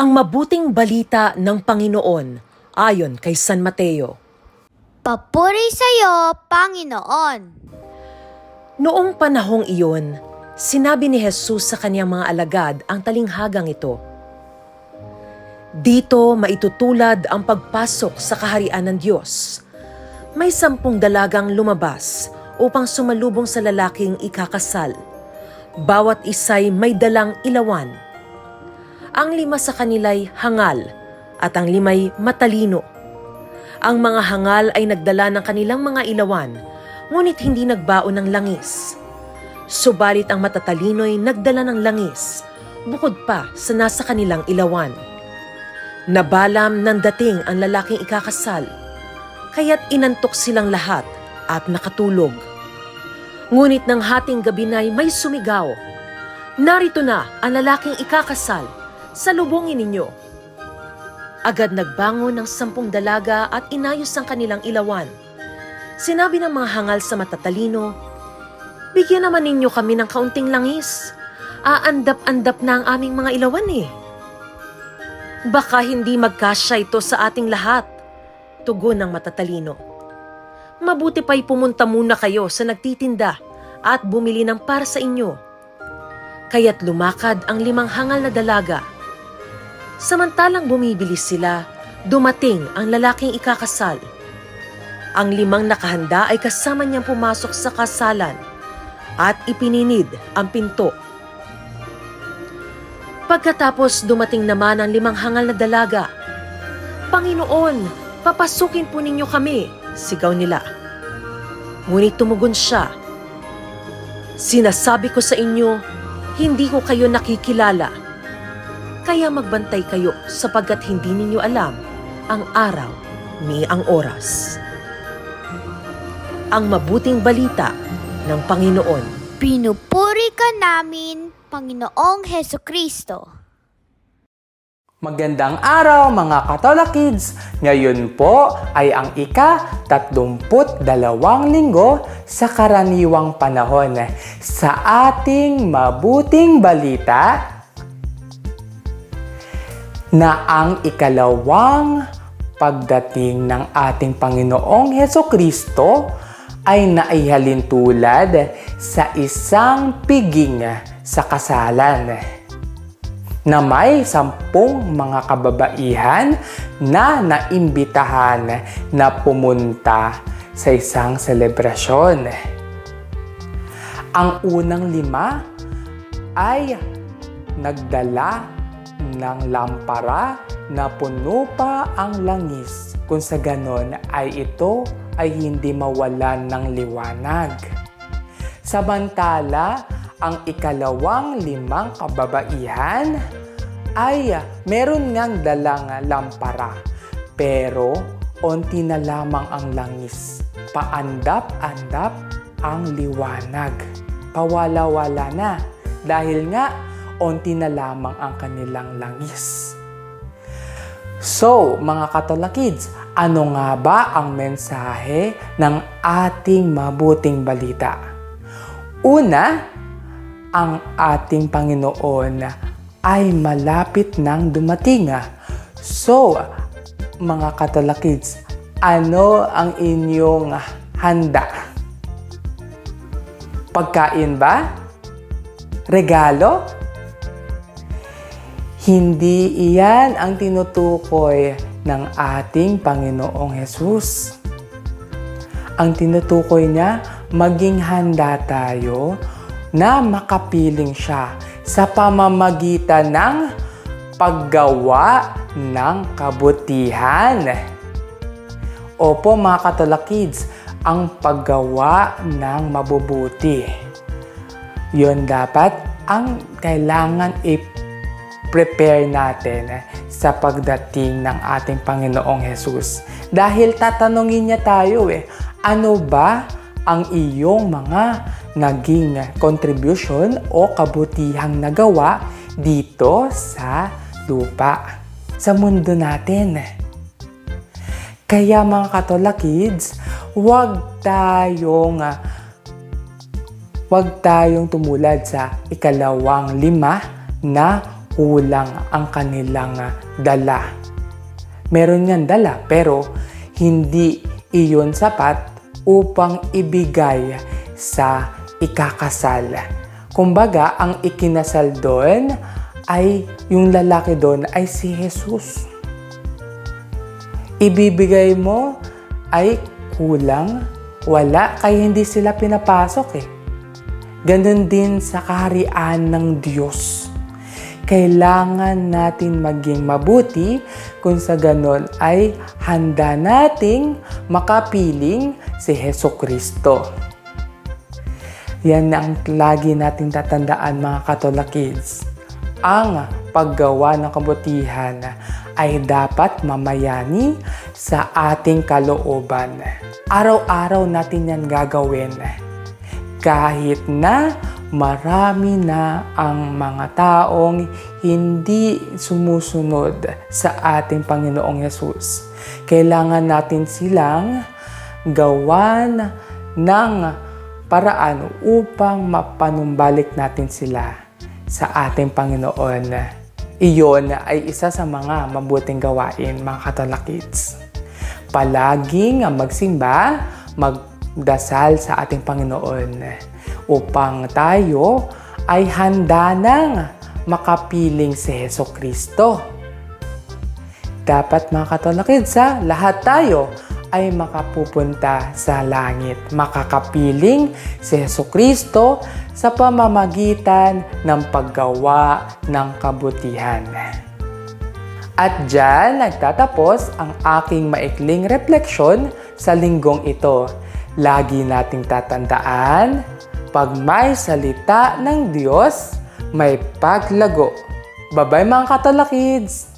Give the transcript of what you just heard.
Ang mabuting balita ng Panginoon ayon kay San Mateo. Papuri sa iyo, Panginoon. Noong panahong iyon, sinabi ni Jesus sa kanyang mga alagad ang talinghagang ito. Dito maitutulad ang pagpasok sa kaharian ng Diyos. May sampung dalagang lumabas upang sumalubong sa lalaking ikakasal. Bawat isa'y may dalang ilawan. Ang lima sa kanila'y hangal at ang lima'y matalino. Ang mga hangal ay nagdala ng kanilang mga ilawan, ngunit hindi nagbaon ng langis. Subalit ang matatalino'y nagdala ng langis, bukod pa sa nasa kanilang ilawan. Nabalam ng dating ang lalaking ikakasal, kaya't inantok silang lahat at nakatulog. Ngunit ng hating gabi na'y may sumigaw, Narito na ang lalaking ikakasal, salubungin ninyo. Agad nagbangon ng sampung dalaga at inayos ang kanilang ilawan. Sinabi ng mga hangal sa matatalino, Bigyan naman ninyo kami ng kaunting langis. Aandap-andap na ang aming mga ilawan eh. Baka hindi magkasya ito sa ating lahat. Tugon ng matatalino. Mabuti pa'y pumunta muna kayo sa nagtitinda at bumili ng para sa inyo. Kaya't lumakad ang limang hangal na dalaga. Samantalang bumibili sila, dumating ang lalaking ikakasal. Ang limang nakahanda ay kasama niyang pumasok sa kasalan at ipininid ang pinto. Pagkatapos dumating naman ang limang hangal na dalaga. Panginoon, papasukin po ninyo kami, sigaw nila. Ngunit tumugon siya. Sinasabi ko sa inyo, hindi ko kayo nakikilala. Kaya magbantay kayo sapagkat hindi ninyo alam ang araw ni ang oras. Ang mabuting balita ng Panginoon. Pinupuri ka namin, Panginoong Heso Kristo. Magandang araw mga Katola Kids! Ngayon po ay ang ika-32 linggo sa karaniwang panahon sa ating mabuting balita na ang ikalawang pagdating ng ating Panginoong Heso Kristo ay naihalin tulad sa isang piging sa kasalan na may sampung mga kababaihan na naimbitahan na pumunta sa isang selebrasyon. Ang unang lima ay nagdala ng lampara na puno pa ang langis kung sa ganon ay ito ay hindi mawalan ng liwanag. Samantala, ang ikalawang limang kababaihan ay meron ngang dalang lampara pero onti na lamang ang langis. Paandap-andap ang liwanag. Pawala-wala na dahil nga onti na lamang ang kanilang langis. So, mga Katola Kids, ano nga ba ang mensahe ng ating mabuting balita? Una, ang ating Panginoon ay malapit nang dumating. So, mga Katola Kids, ano ang inyong handa? Pagkain ba? Regalo? Hindi iyan ang tinutukoy ng ating Panginoong Hesus. Ang tinutukoy niya, maging handa tayo na makapiling siya sa pamamagitan ng paggawa ng kabutihan. Opo mga Katola Kids, ang paggawa ng mabubuti. Yon dapat ang kailangan i-prepare natin sa pagdating ng ating Panginoong Jesus. Dahil tatanungin niya tayo eh, ano ba ang iyong mga naging contribution o kabutihang nagawa dito sa lupa, sa mundo natin. Kaya mga Katola Kids, huwag tayong ah, huwag tayong tumulad sa ikalawang lima na kulang ang kanilang ah, dala. Meron ngang dala pero hindi iyon sapat upang ibigay sa ikakasal. Kumbaga, ang ikinasal doon ay yung lalaki doon ay si Jesus. Ibibigay mo ay kulang, wala, kaya hindi sila pinapasok eh. Ganon din sa kaharian ng Diyos. Kailangan natin maging mabuti kung sa ganon ay handa nating makapiling si Heso Kristo. Yan ang lagi nating tatandaan mga Katola kids. Ang paggawa ng kabutihan ay dapat mamayani sa ating kalooban. Araw-araw natin yan gagawin. Kahit na marami na ang mga taong hindi sumusunod sa ating Panginoong Yesus. Kailangan natin silang gawan ng paraan upang mapanumbalik natin sila sa ating Panginoon. Iyon ay isa sa mga mabuting gawain, mga katalakids. Palaging magsimba, magdasal sa ating Panginoon upang tayo ay handa nang makapiling si Heso Kristo. Dapat mga katalakids ha, lahat tayo ay makapupunta sa langit, makakapiling si Heso Kristo sa pamamagitan ng paggawa ng kabutihan. At dyan nagtatapos ang aking maikling refleksyon sa linggong ito. Lagi nating tatandaan, pag may salita ng Diyos, may paglago. Bye-bye mga katalakids!